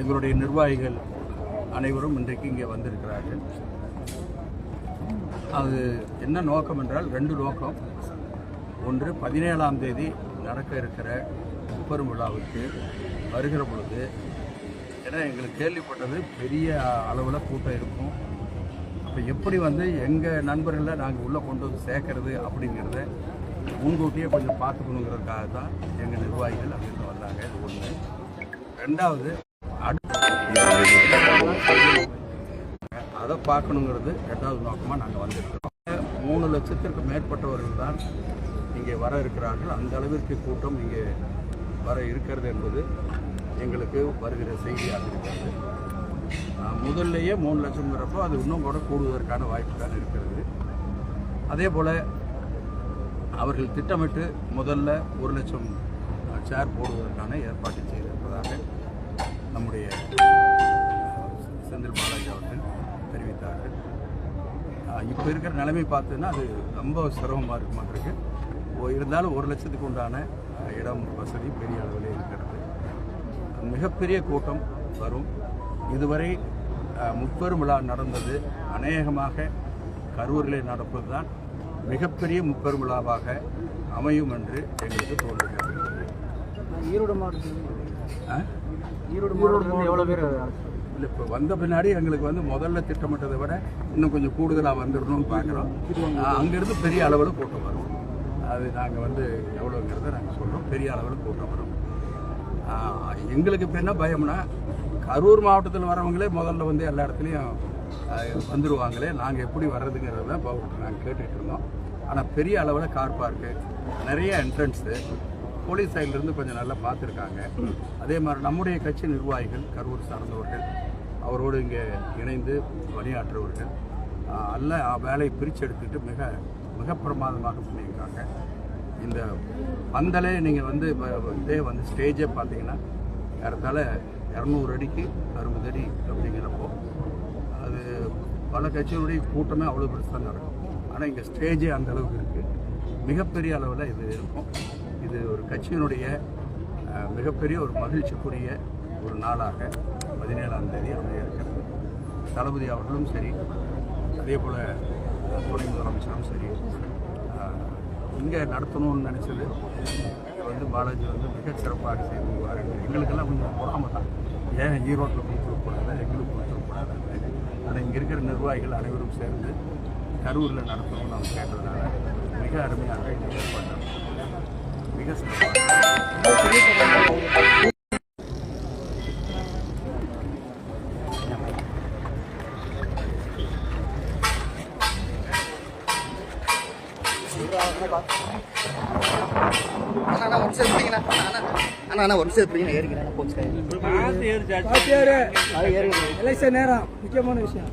எங்களுடைய நிர்வாகிகள் அனைவரும் இன்றைக்கு இங்கே வந்திருக்கிறார்கள். அது என்ன நோக்கம் என்றால் ரெண்டு நோக்கம். ஒன்று பதினேழாம் தேதி நடக்க இருக்கிற முப்பெரும் விழாவுக்கு வருகிற பொழுது ஏன்னா எங்களுக்கு கேள்விப்பட்டது பெரிய அளவில் கூட்டம் இருக்கும். அப்போ எப்படி வந்து எங்கள் நண்பர்களை நாங்கள் உள்ளே கொண்டு வந்து சேர்க்கறது அப்படிங்கிறத முன்கூட்டியே கொஞ்சம் பார்த்துக்கணுங்கிறதுக்காக தான் எங்கள் நிர்வாகிகள் அப்படின்னு வந்தாங்க. இது ஒன்று ரெண்டாவது அதை பார்க்கணுங்கிறது ரெண்டாவது நோக்கமாக நாங்கள் வந்திருக்கிறோம். மூணு லட்சத்திற்கு மேற்பட்டவர்கள் தான் இங்கே வர இருக்கிறார்கள். அந்த அளவிற்கு கூட்டம் இங்கே வர இருக்கிறது என்பது எங்களுக்கு வருகிற செய்தியாக இருக்கிறது. முதல்லையே மூணு லட்சங்கிறப்போ அது இன்னும் கூட கூடுவதற்கான வாய்ப்பு தான் இருக்கிறது. அதே போல் அவர்கள் திட்டமிட்டு முதல்ல ஒரு லட்சம் சேர் போடுவதற்கான ஏற்பாட்டை செய்திருப்பதாக நம்முடைய செந்தில் பாலாஜி அவர்கள் தெரிவித்தார்கள். இப்போ இருக்கிற நிலைமை பார்த்தீங்கன்னா அது ரொம்ப சிரமமாக இருக்க. மாட்டிருக்கு ஓ- இருந்தாலும் ஒரு லட்சத்துக்கு உண்டான இடம் வசதி பெரிய அளவில் இருக்கிறது. மிகப்பெரிய கூட்டம் வரும். இதுவரை முப்பெரும் விழா நடந்தது அநேகமாக கரூரிலே நடப்பது தான் மிகப்பெரிய முப்பெரும் விழாவாக அமையும் என்று எங்களுக்கு தோன்றுகிறது. ஈரோடு மாவட்டத்தில்? ஈரோடு மாவட்டத்தில் எவ்வளோ பேர் இல்லை இப்போ வந்த பின்னாடி எங்களுக்கு வந்து முதல்ல திட்டமிட்டதை விட இன்னும் கொஞ்சம் கூடுதலாக வந்துடணும்னு பார்க்குறோம் அங்கேருந்து பெரிய அளவில் கூட்டம் வரும். அது நாங்கள் வந்து எவ்வளோங்கிறத நாங்கள் சொல்கிறோம் பெரிய அளவில் கூட்டம் வரும். எங்களுக்கு இப்போ என்ன பயம்னா கரூர் மாவட்டத்தில் வரவங்களே முதல்ல வந்து எல்லா இடத்துலையும் ஆஹ், வந்துருவாங்களே. நாங்கள் எப்படி வர்றதுங்கிறத தான் நாங்கள் கேட்டுட்டு இருந்தோம். ஆனால் பெரிய அளவில் கார் பார்க்கு நிறைய என்ட்ரன்ஸு போலீஸ் சைட்லேருந்து கொஞ்சம் நல்லா பார்த்துருக்காங்க. அதே மாதிரி நம்முடைய கட்சி நிர்வாகிகள் கரூர் சார்ந்தவர்கள் அவரோடு இங்கே இணைந்து பணியாற்றுவர்கள் அல்ல வேலையை பிரித்து மிக மிக பிரமாதமாக பண்ணியிருக்காங்க. இந்த பந்தலே நீங்கள் வந்து இதே வந்து ஸ்டேஜே பார்த்தீங்கன்னா ஏறத்தாழ இரநூறு அடிக்கு அறுபது அடி அப்படிங்கிறப்போ அது பல கட்சிகளுடைய கூட்டமே அவ்வளோ பெருசாக நடக்கும். ஆனால் இங்கே ஸ்டேஜே அந்த அளவுக்கு இருக்குது மிகப்பெரிய அளவில் இது இருக்கும். இது ஒரு கட்சியினுடைய மிகப்பெரிய ஒரு மகிழ்ச்சிக்குரிய ஒரு நாளாக பதினேழாம் தேதி அமைய இருக்கிறது தளபதி அவர்களும் சரி அதே போல் துணை முதலமைச்சரும் சரி இங்கே நடத்தணும்னு நினச்சது. வந்து பாலாஜி வந்து மிக சிறப்பாக செய்திருவார் எங்களுக்கெல்லாம் கொஞ்சம் பொறாம தான். ஏன் ஈரோட்டில் கொடுத்துருக்கூடாது எங்களுக்கு கொடுத்துருக்கூடாது ஆனால் இங்கே இருக்கிற நிர்வாகிகள் அனைவரும் சேர்ந்து கரூரில் நடத்தணும்னு அவங்க கேட்டதுனால மிக அருமையாக இந்த ஏற்பாடு மிக அண்ணா ஒன் சேர்த்து பிடிங்கண்ணா அண்ணா அண்ணா அண்ணா ஒன் சேர்த்து பிடிங்க ஏறிக்கிறேன் போச்சு ஏறிக்கிறேன் எலெக்ஷன் நேரம் முக்கியமான விஷயம்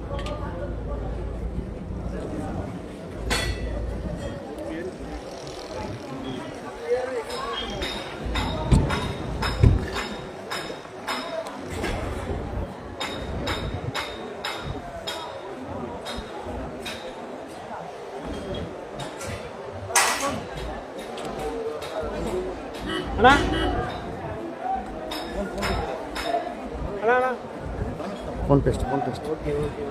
அண்ணா. Phone paste phone paste okay okay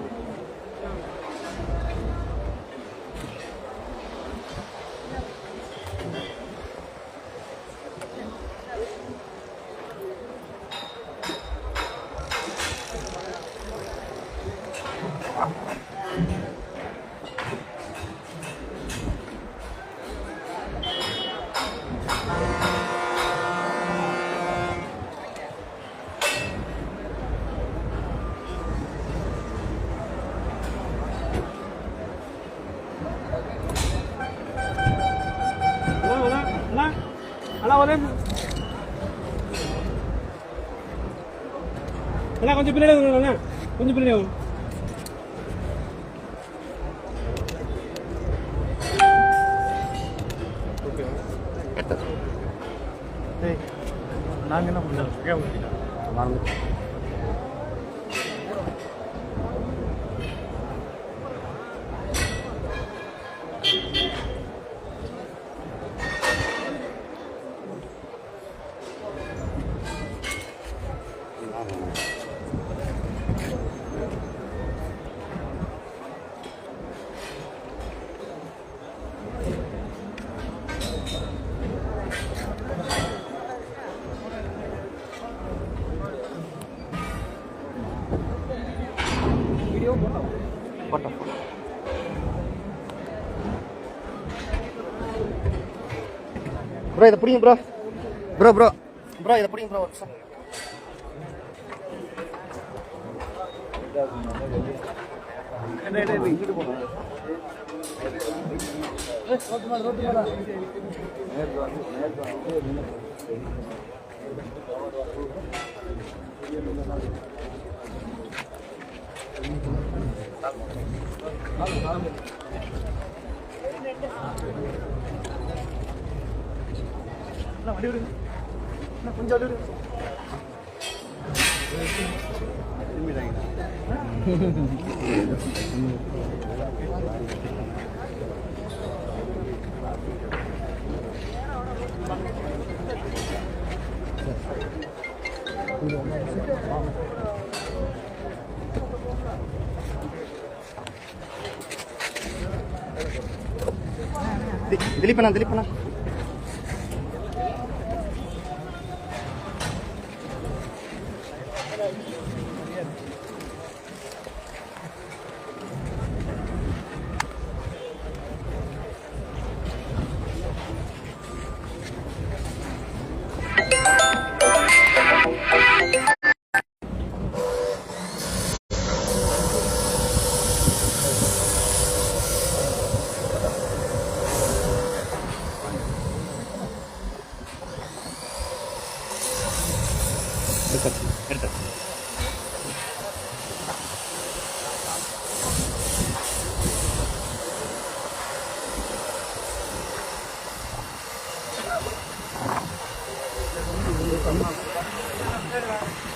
அண்ணா கொஞ்சம் பின்னாடி வாங்க அண்ணா. கொஞ்சம் பின்னாடி வாங்க. நாங்கள் என்ன பண்ணுறோம் போட்டோ ப்ரோ இதை பிடிங்க ப்ரோ ப்ரோ ப்ரோ ப்ரோ இதை பிடிங்க ப்ரோ ஒரு நிமிஷம் தி- திலீப் அண்ணா Acércate, acércate. Gracias.